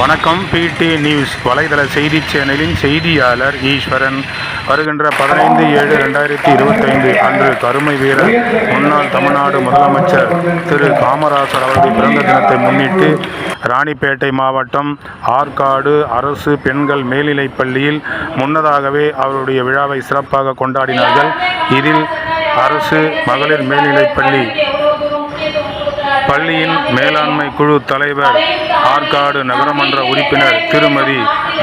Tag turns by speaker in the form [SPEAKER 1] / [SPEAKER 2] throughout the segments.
[SPEAKER 1] வணக்கம். பிடி நியூஸ் வலைதள செய்தி சேனலின் செய்தியாளர் ஈஸ்வரன். வருகின்ற பதினைந்து ஏழு ரெண்டாயிரத்தி இருபத்தைந்து அன்று கருமை வீரர் முன்னாள் தமிழ்நாடு முதலமைச்சர் திரு காமராசர் அவருடைய பிறந்த தினத்தை முன்னிட்டு ராணிப்பேட்டை மாவட்டம் ஆற்காடு அரசு பெண்கள் மேல்நிலைப் பள்ளியில் முன்னதாகவே அவருடைய விழாவை சிறப்பாக கொண்டாடினார்கள். இதில் அரசு மகளிர் மேல்நிலைப் பள்ளி பள்ளியின் மேலாண்மை குழு தலைவர் ஆற்காடு நகரமன்ற உறுப்பினர் திருமதி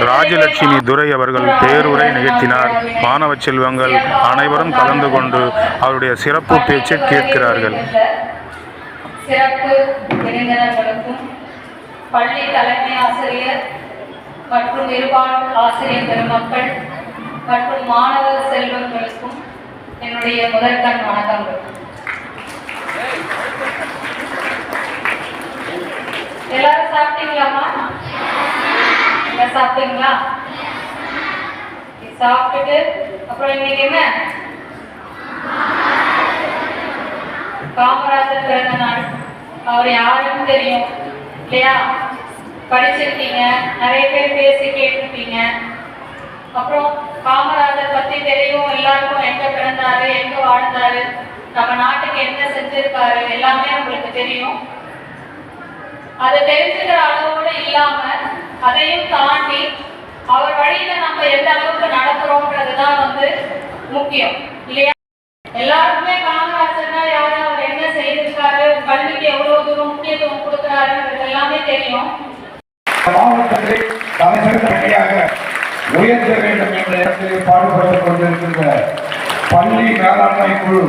[SPEAKER 1] ராஜலட்சுமி துரை அவர்கள் பேருரை நிகழ்த்தினார். மாணவ செல்வங்கள் அனைவரும் கலந்து கொண்டு அவருடைய சிறப்பு பேச்சை கேட்கிறார்கள்.
[SPEAKER 2] சிறப்பு விருந்தினர்களுக்கும் பள்ளி தலைமை ஆசிரியர் மற்றும் இருபால் ஆசிரியர் பெருமக்கள் மற்றும் மாணவ செல்வங்களுக்கும் என்னுடைய முதற்கண் வணக்கங்கள். சாப்பிட்டீங்களாமா என்ன சாப்பிட்டீங்களா? சாப்பிட்டுட்டு அப்புறம் இன்னைக்கு என்ன? காமராஜர் பிறந்த நாள். அவர் யாருன்னு தெரியும் இல்லையா? படிச்சிருக்கீங்க நிறைய பேர் பேசி கேட்டிருப்பீங்க. அப்புறம் காமராஜர் பத்தி தெரியும் எல்லாருக்கும் எங்க பிறந்தாரு எங்க வாழ்ந்தாரு நம்ம நாட்டுக்கு என்ன செஞ்சிருக்காரு எல்லாமே உங்களுக்கு தெரியும். அதை தெரிஞ்சுக்கிற அளவோடு இல்லாம அதையும் தாண்டி அவர் வழியில நம்ம எந்த அளவுக்கு நடக்கிறோம்ன்றது தான் வந்து முக்கியம் இல்லையா? எல்லாருக்குமே காமராஜர்னா யாரு? அவர் என்ன செய்திருக்காரு? கல்விக்கு எவ்வளவு தூரம் முக்கியத்துவம் கொடுக்குறாருன்றது எல்லாமே தெரியும்.
[SPEAKER 3] தலைமையாக உயர்த்த வேண்டும் என்ற இடத்திலே பாடுபட்டுக் கொண்டிருக்கின்ற பள்ளி மேலாண்மை குழு